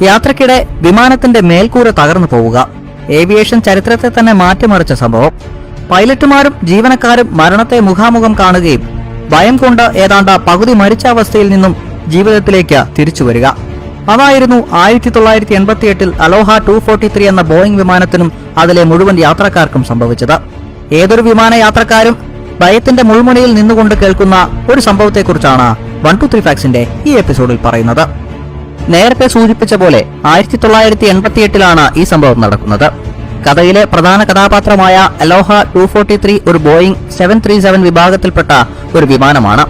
യാത്രക്കിടെ വിമാനത്തിന്റെ മേൽക്കൂര തകർന്നു പോവുക. ഏവിയേഷൻ ചരിത്രത്തെ തന്നെ മാറ്റിമറിച്ച സംഭവം. പൈലറ്റുമാരും ജീവനക്കാരും മരണത്തെ മുഖാമുഖം കാണുകയും ഭയം കൊണ്ട് ഏതാണ്ട് പകുതി മരിച്ച അവസ്ഥയിൽ നിന്നും ജീവിതത്തിലേക്ക് തിരിച്ചു വരിക. അതായിരുന്നു ആയിരത്തി തൊള്ളായിരത്തി എൺപത്തിയെട്ടിൽ അലോഹ ടു ഫോർട്ടി ത്രീ എന്ന ബോയിംഗ് വിമാനത്തിനും അതിലെ മുഴുവൻ യാത്രക്കാർക്കും സംഭവിച്ചത്. ഏതൊരു വിമാന യാത്രക്കാരും ഭയത്തിന്റെ മുൾമുനയിൽ നിന്നുകൊണ്ട് കേൾക്കുന്ന ഒരു സംഭവത്തെക്കുറിച്ചാണ് വൺ ടു ത്രീ ഫാക്സിന്റെ ഈ എപ്പിസോഡിൽ പറയുന്നത്. നേരത്തെ സൂചിപ്പിച്ച പോലെ ആയിരത്തി തൊള്ളായിരത്തി എൺപത്തിയെട്ടിലാണ് ഈ സംഭവം നടക്കുന്നത്. കഥയിലെ പ്രധാന കഥാപാത്രമായ അലോഹ ടു ഫോർട്ടി ത്രീ ഒരു ബോയിംഗ് സെവൻ ത്രീ സെവൻ വിഭാഗത്തിൽപ്പെട്ട ഒരു വിമാനമാണ്.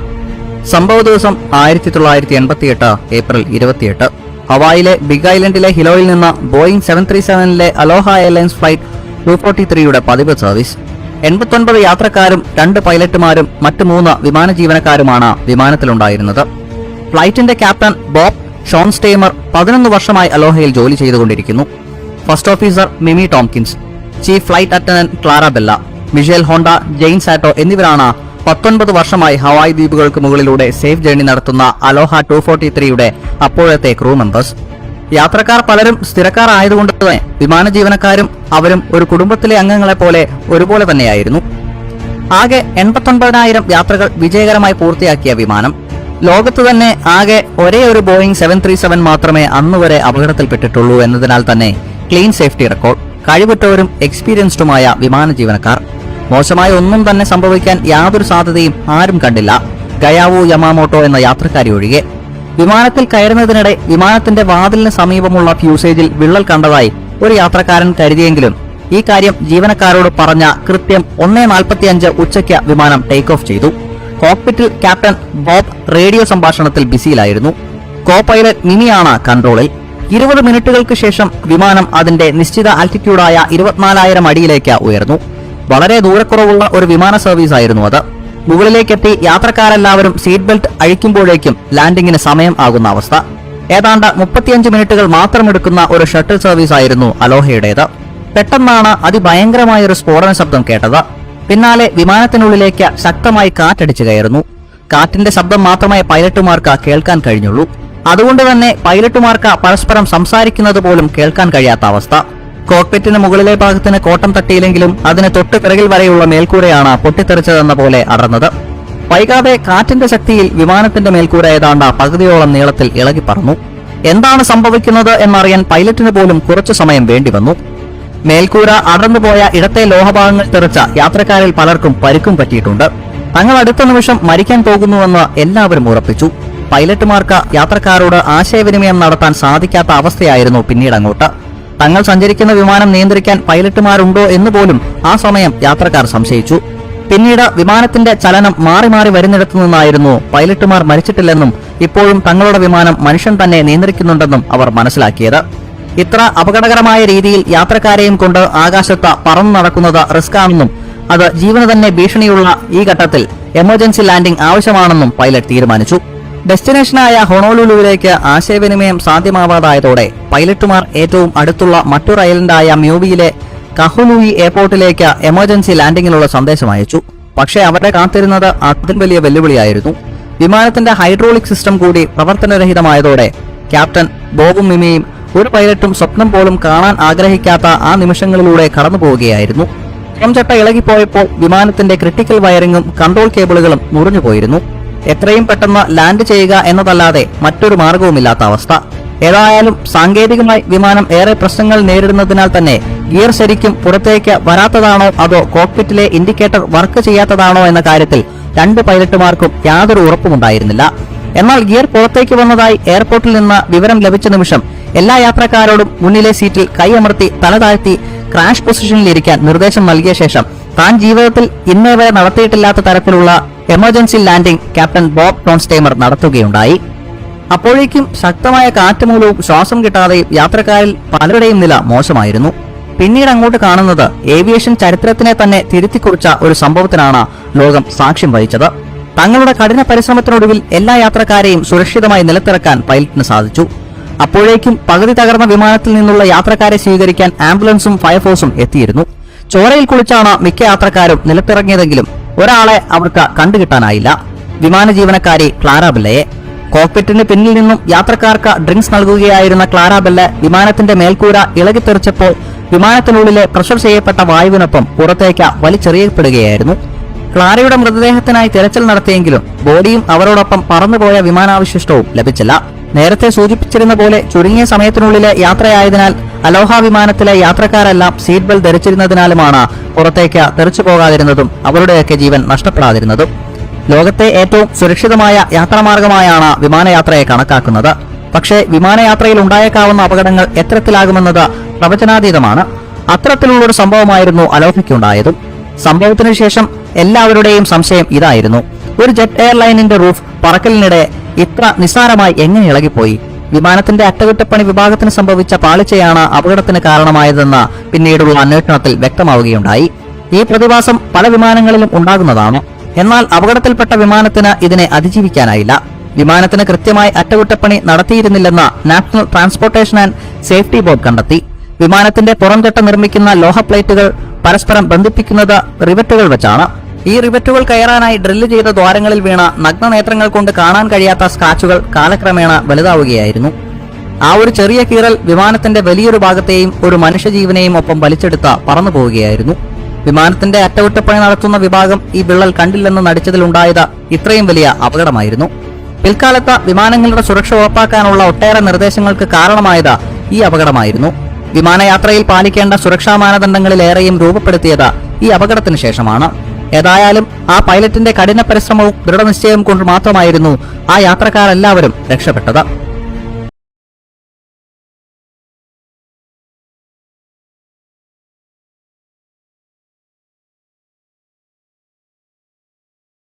സംഭവ ദിവസം ആയിരത്തി തൊള്ളായിരത്തി എൺപത്തിയെട്ട് ഏപ്രിൽ ഇരുപത്തിയെട്ട്. ഹവായിലെ ബിഗ് ഐലൻഡിലെ ഹിലോയിൽ നിന്ന് Boeing seven three സെവനിലെ Aloha airlines flight two forty ത്രീയുടെ പതിവ് സർവീസ്. എൺപത്തൊൻപത് യാത്രക്കാരും രണ്ട് പൈലറ്റുമാരും മറ്റ് മൂന്ന് വിമാന ജീവനക്കാരുമാണ് വിമാനത്തിലുണ്ടായിരുന്നത്. ഫ്ലൈറ്റിന്റെ ക്യാപ്റ്റൻ ബോബ് ഷോൺ സ്റ്റേമർ പതിനൊന്ന് വർഷമായി അലോഹയിൽ ജോലി ചെയ്തുകൊണ്ടിരിക്കുന്നു. First officer Mimi Tompkins chief flight attendant Clara Bella Michelle Honda Jane Sato എന്നിവരാണ് പത്തൊൻപത് വർഷമായി ഹവായ് ദ്വീപുകൾക്ക് മുകളിലൂടെ സേഫ് ജേണി നടത്തുന്ന അലോഹ ടു ഫോർട്ടി ത്രീയുടെ അപ്പോഴത്തെ ക്രൂ മെമ്പേഴ്സ്. യാത്രക്കാർ പലരും സ്ഥിരക്കാർ ആയതുകൊണ്ട് തന്നെ വിമാന ജീവനക്കാരും അവരും ഒരു കുടുംബത്തിലെ അംഗങ്ങളെ പോലെ ഒരുപോലെ തന്നെയായിരുന്നു. ആകെ എൺപത്തൊൻപതിനായിരം യാത്രകൾ വിജയകരമായി പൂർത്തിയാക്കിയ വിമാനം ലോകത്ത് തന്നെ ആകെ ഒരേ ഒരു ബോയിങ് സെവൻ ത്രീ സെവൻ മാത്രമേ അന്നുവരെ അപകടത്തിൽപ്പെട്ടിട്ടുള്ളൂ എന്നതിനാൽ തന്നെ ക്ലീൻ സേഫ്റ്റി റെക്കോർഡ് കഴിവുറ്റവരും എക്സ്പീരിയൻസ്ഡുമായ വിമാന ജീവനക്കാർ. മോശമായ ഒന്നും തന്നെ സംഭവിക്കാൻ യാതൊരു സാധ്യതയും ആരും കണ്ടില്ല. ഗയാവു യമാമോട്ടോ എന്ന യാത്രക്കാരി ഒഴികെ. വിമാനത്തിൽ കയറുന്നതിനിടെ വിമാനത്തിന്റെ വാതിലിന് സമീപമുള്ള ഫ്യൂസേജിൽ വിള്ളൽ കണ്ടതായി ഒരു യാത്രക്കാരൻ കരുതിയെങ്കിലും ഈ കാര്യം ജീവനക്കാരോട് പറഞ്ഞ കൃത്യം ഒന്നേ നാൽപ്പത്തിയഞ്ച് ഉച്ചയ്ക്ക് വിമാനം ടേക്ക് ഓഫ് ചെയ്തു. കോക്പിറ്റിൽ ക്യാപ്റ്റൻ ബോബ് റേഡിയോ സംഭാഷണത്തിൽ ബിസിയിലായിരുന്നു. കോ പൈലറ്റ് മിനിയാണ് കൺട്രോളിൽ. ഇരുപത് മിനിറ്റുകൾക്ക് ശേഷം വിമാനം അതിന്റെ നിശ്ചിത ആൽറ്റിറ്റ്യൂഡായ ഇരുപത്തിനാലായിരം അടിയിലേക്ക് ഉയർന്നു. വളരെ ദൂരക്കുറവുള്ള ഒരു വിമാന സർവീസ് ആയിരുന്നു അത്. മുകളിലേക്കെത്തി യാത്രക്കാരെല്ലാവരും സീറ്റ് ബെൽറ്റ് അഴിക്കുമ്പോഴേക്കും ലാൻഡിങ്ങിന് സമയം ആകുന്ന അവസ്ഥ. ഏതാണ്ട് മുപ്പത്തിയഞ്ച് മിനിറ്റുകൾ മാത്രം എടുക്കുന്ന ഒരു ഷട്ടിൽ സർവീസ് ആയിരുന്നു അലോഹയുടേത്. പെട്ടെന്നാണ് അതിഭയങ്കരമായ ഒരു സ്ഫോടന ശബ്ദം കേട്ടത്. പിന്നാലെ വിമാനത്തിനുള്ളിലേക്ക് ശക്തമായി കാറ്റടിച്ചു കയറുന്നു. കാറ്റിന്റെ ശബ്ദം മാത്രമേ പൈലറ്റുമാർക്ക് കേൾക്കാൻ കഴിഞ്ഞുള്ളൂ. അതുകൊണ്ട് തന്നെ പൈലറ്റുമാർക്ക് പരസ്പരം സംസാരിക്കുന്നത് പോലും കേൾക്കാൻ കഴിയാത്ത അവസ്ഥ. കോക്പിറ്റിന് മുകളിലെ ഭാഗത്തിന് കോട്ടം തട്ടിയില്ലെങ്കിലും അതിന് തൊട്ട് പിറകിൽ വരെയുള്ള മേൽക്കൂരയാണ് പൊട്ടിത്തെറിച്ചതെന്ന പോലെ അടർന്നത്. വൈകാതെ കാറ്റിന്റെ ശക്തിയിൽ വിമാനത്തിന്റെ മേൽക്കൂര ഏതാണ്ട് പകുതിയോളം നീളത്തിൽ ഇളകി പറന്നു എന്താണ് സംഭവിക്കുന്നത് എന്നറിയാൻ പൈലറ്റിന് പോലും കുറച്ചു സമയം വേണ്ടിവന്നു മേൽക്കൂര അടർന്നുപോയ ഇടത്തെ ലോഹഭാഗങ്ങൾ തെറിച്ച യാത്രക്കാരിൽ പലർക്കും പരിക്കും പറ്റിയിട്ടുണ്ട്. തങ്ങൾ അടുത്ത നിമിഷം മരിക്കാൻ പോകുന്നുവെന്ന് എല്ലാവരും ഉറപ്പിച്ചു. പൈലറ്റുമാർക്ക് യാത്രക്കാരോട് ആശയവിനിമയം നടത്താൻ സാധിക്കാത്ത അവസ്ഥയായിരുന്നു പിന്നീട് അങ്ങോട്ട്. തങ്ങൾ സഞ്ചരിക്കുന്ന വിമാനം നിയന്ത്രിക്കാൻ പൈലറ്റുമാരുണ്ടോ എന്ന് പോലും ആ സമയം യാത്രക്കാർ സംശയിച്ചു. പിന്നീട് വിമാനത്തിന്റെ ചലനം മാറി മാറി വരുന്നിടത്തു നിന്നായിരുന്നു പൈലറ്റുമാർ മരിച്ചിട്ടില്ലെന്നും ഇപ്പോഴും തങ്ങളുടെ വിമാനം മനുഷ്യൻ തന്നെ നിയന്ത്രിക്കുന്നുണ്ടെന്നും അവർ മനസ്സിലാക്കിയത്. ഇത്ര അപകടകരമായ രീതിയിൽ യാത്രക്കാരെയും കൊണ്ട് ആകാശത്ത് പറന്നു നടക്കുന്നത് റിസ്ക് ആണെന്നും അത് ജീവന് തന്നെ ഭീഷണിയുള്ള ഈ ഘട്ടത്തിൽ എമർജൻസി ലാൻഡിംഗ് ആവശ്യമാണെന്നും പൈലറ്റ് തീരുമാനിച്ചു. ഡെസ്റ്റിനേഷനായ ഹൊണോലുലുവിലേക്ക് ആശയവിനിമയം സാധ്യമാവാതായതോടെ പൈലറ്റുമാർ ഏറ്റവും അടുത്തുള്ള മറ്റൊരു ഐലൻഡായ മ്യൂബിയിലെ കഹുലൂയി എയർപോർട്ടിലേക്ക് എമർജൻസി ലാൻഡിങ്ങിനുള്ള സന്ദേശം അയച്ചു. പക്ഷേ അവരെ കാത്തിരുന്നത് അത്രയും വലിയ വെല്ലുവിളിയായിരുന്നു. വിമാനത്തിന്റെ ഹൈഡ്രോളിക് സിസ്റ്റം കൂടി പ്രവർത്തനരഹിതമായതോടെ ക്യാപ്റ്റൻ ബോബും മിമിയും ഒരു പൈലറ്റും സ്വപ്നം പോലും കാണാൻ ആഗ്രഹിക്കാത്ത ആ നിമിഷങ്ങളിലൂടെ കടന്നു പോവുകയായിരുന്നു. ചട്ട ഇളകിപ്പോയപ്പോൾ വിമാനത്തിന്റെ ക്രിട്ടിക്കൽ വയറിങ്ങും കൺട്രോൾ കേബിളുകളും മുറിഞ്ഞുപോയിരുന്നു എത്രയും പെട്ടെന്ന് ലാൻഡ് ചെയ്യുക എന്നതല്ലാതെ മറ്റൊരു മാർഗവുമില്ലാത്ത അവസ്ഥ. ഏതായാലും സാങ്കേതികമായി വിമാനം ഏറെ പ്രശ്നങ്ങൾ നേരിടുന്നതിനാൽ തന്നെ ഗിയർ ശരിക്കും പുറത്തേക്ക് വരാത്തതാണോ അതോ കോക്പിറ്റിലെ ഇൻഡിക്കേറ്റർ വർക്ക് ചെയ്യാത്തതാണോ എന്ന കാര്യത്തിൽ രണ്ട് പൈലറ്റുമാർക്കും യാതൊരു ഉറപ്പുമുണ്ടായിരുന്നില്ല. എന്നാൽ ഗിയർ പുറത്തേക്ക് വന്നതായി എയർപോർട്ടിൽ നിന്ന് വിവരം ലഭിച്ച നിമിഷം എല്ലാ യാത്രക്കാരോടും മുന്നിലെ സീറ്റിൽ കൈയമർത്തി തല താഴ്ത്തി ക്രാഷ് പൊസിഷനിലിരിക്കാൻ നിർദ്ദേശം നൽകിയ ശേഷം താൻ ജീവിതത്തിൽ ഇന്നേ വരെ നടത്തിയിട്ടില്ലാത്ത തരത്തിലുള്ള എമർജൻസി ലാൻഡിംഗ് ക്യാപ്റ്റൻ ബോബ് ടോൺസ്റ്റേമർ നടത്തുകയുണ്ടായി. അപ്പോഴേക്കും ശക്തമായ കാറ്റ് മൂലവും ശ്വാസം കിട്ടാതെയും യാത്രക്കാരിൽ പലരുടെയും നില മോശമായിരുന്നു. പിന്നീട് അങ്ങോട്ട് കാണുന്നത് ഏവിയേഷൻ ചരിത്രത്തിനെ തന്നെ തിരുത്തിക്കുറിച്ച ഒരു സംഭവത്തിനാണ് ലോകം സാക്ഷ്യം വഹിച്ചത്. തങ്ങളുടെ കഠിന പരിശ്രമത്തിനൊടുവിൽ എല്ലാ യാത്രക്കാരെയും സുരക്ഷിതമായി നിലത്തിറക്കാൻ പൈലറ്റിന് സാധിച്ചു. അപ്പോഴേക്കും പകുതി തകർന്ന വിമാനത്തിൽ നിന്നുള്ള യാത്രക്കാരെ സ്വീകരിക്കാൻ ആംബുലൻസും ഫയർഫോഴ്സും എത്തിയിരുന്നു. ചോരയിൽ കുളിച്ചാണ് മിക്ക യാത്രക്കാരും നിലത്തിറങ്ങിയതെങ്കിലും ഒരാളെ അവർക്ക് കണ്ടുകിട്ടാനായില്ല. വിമാന ജീവനക്കാരി ക്ലാരാബില്ലയെ കോക്പിറ്റിന് പിന്നിൽ നിന്നും യാത്രക്കാർക്ക് ഡ്രിങ്ക്സ് നൽകുകയായിരുന്ന ക്ലാരാബെല്ല വിമാനത്തിന്റെ മേൽക്കൂര ഇളകിത്തെറിച്ചപ്പോൾ വിമാനത്തിനുള്ളിലെ പ്രഷർ ചെയ്യപ്പെട്ട വായുവിനൊപ്പം പുറത്തേക്ക് വലിച്ചെറിയപ്പെടുകയായിരുന്നു. ക്ലാരയുടെ മൃതദേഹത്തിനായി തിരച്ചിൽ നടത്തിയെങ്കിലും ബോഡിയും അവരോടൊപ്പം പറന്നുപോയ വിമാനാവശിഷ്ടവും ലഭിച്ചില്ല. നേരത്തെ സൂചിപ്പിച്ചിരുന്ന പോലെ ചുരുങ്ങിയ സമയത്തിനുള്ളിലെ യാത്രയായതിനാൽ അലോഹ വിമാനത്തിലെ യാത്രക്കാരെല്ലാം സീറ്റ് ബെൽറ്റ് ധരിച്ചിരുന്നതിനാലുമാണ് പുറത്തേക്ക് തെറിച്ചു പോകാതിരുന്നതും അവരുടെയൊക്കെ ജീവൻ നഷ്ടപ്പെടാതിരുന്നതും. ലോകത്തെ ഏറ്റവും സുരക്ഷിതമായ യാത്രാമാർഗമായാണ് വിമാനയാത്രയെ കണക്കാക്കുന്നത്. പക്ഷേ വിമാനയാത്രയിൽ ഉണ്ടായേക്കാവുന്ന അപകടങ്ങൾ എത്തരത്തിലാകുമെന്നത് പ്രവചനാതീതമാണ്. അത്തരത്തിലുള്ളൊരു സംഭവമായിരുന്നു അലോഹയ്ക്കുണ്ടായതും. സംഭവത്തിനു ശേഷം എല്ലാവരുടെയും സംശയം ഇതായിരുന്നു. ഒരു ജെറ്റ് എയർലൈനിന്റെ റൂഫ് പറക്കലിനിടെ ഇത്ര നിസ്സാരമായി എങ്ങനെ ഇളകിപ്പോയി? വിമാനത്തിന്റെ അറ്റകുറ്റപ്പണി വിഭാഗത്തിന് സംഭവിച്ച പാളിച്ചയാണ് അപകടത്തിന് കാരണമായതെന്ന് പിന്നീടുള്ള അന്വേഷണത്തിൽ വ്യക്തമാവുകയുണ്ടായി. ഈ പ്രതിഭാസം പല വിമാനങ്ങളിലും ഉണ്ടാകുന്നതാണ്. എന്നാൽ അപകടത്തിൽപ്പെട്ട വിമാനത്തിന് ഇതിനെ അതിജീവിക്കാനായില്ല. വിമാനത്തിന് കൃത്യമായി അറ്റകുറ്റപ്പണി നടത്തിയിരുന്നില്ലെന്ന് national transportation and safety board കണ്ടെത്തി. വിമാനത്തിന്റെ പുറംചട്ട നിർമ്മിക്കുന്ന ലോഹ പ്ലേറ്റുകൾ പരസ്പരം ബന്ധിപ്പിക്കുന്നത് റിവറ്റുകൾ വെച്ചാണ്. ഈ റിവറ്റുകൾ കയറാനായി ഡ്രില്ല് ചെയ്ത ദ്വാരങ്ങളിൽ വീണ നഗ്ന നേത്രങ്ങൾ കൊണ്ട് കാണാൻ കഴിയാത്ത സ്ക്രാച്ചുകൾ കാലക്രമേണ വലുതാവുകയായിരുന്നു. ആ ഒരു ചെറിയ കീറൽ വിമാനത്തിന്റെ വലിയൊരു ഭാഗത്തെയും ഒരു മനുഷ്യജീവനെയും ഒപ്പം വലിച്ചെടുത്ത പറന്നു പോവുകയായിരുന്നു വിമാനത്തിന്റെ അറ്റകുറ്റപ്പണി നടത്തുന്ന വിഭാഗം ഈ വിള്ളൽ കണ്ടില്ലെന്ന് നടിച്ചതിലുണ്ടായത് ഇത്രയും വലിയ അപകടമായിരുന്നു. പിൽക്കാലത്ത് വിമാനങ്ങളുടെ സുരക്ഷ ഉറപ്പാക്കാനുള്ള ഒട്ടേറെ നിർദ്ദേശങ്ങൾക്ക് കാരണമായത് ഈ അപകടമായിരുന്നു. വിമാനയാത്രയിൽ പാലിക്കേണ്ട സുരക്ഷാ മാനദണ്ഡങ്ങളിലേറെയും രൂപപ്പെടുത്തിയത് ഈ അപകടത്തിന് ശേഷമാണ്. ഏതായാലും ആ പൈലറ്റിന്റെ കഠിന പരിശ്രമവും ദൃഢനിശ്ചയവും കൊണ്ട് മാത്രമായിരുന്നു ആ യാത്രക്കാരെല്ലാവരും രക്ഷപ്പെട്ടത്.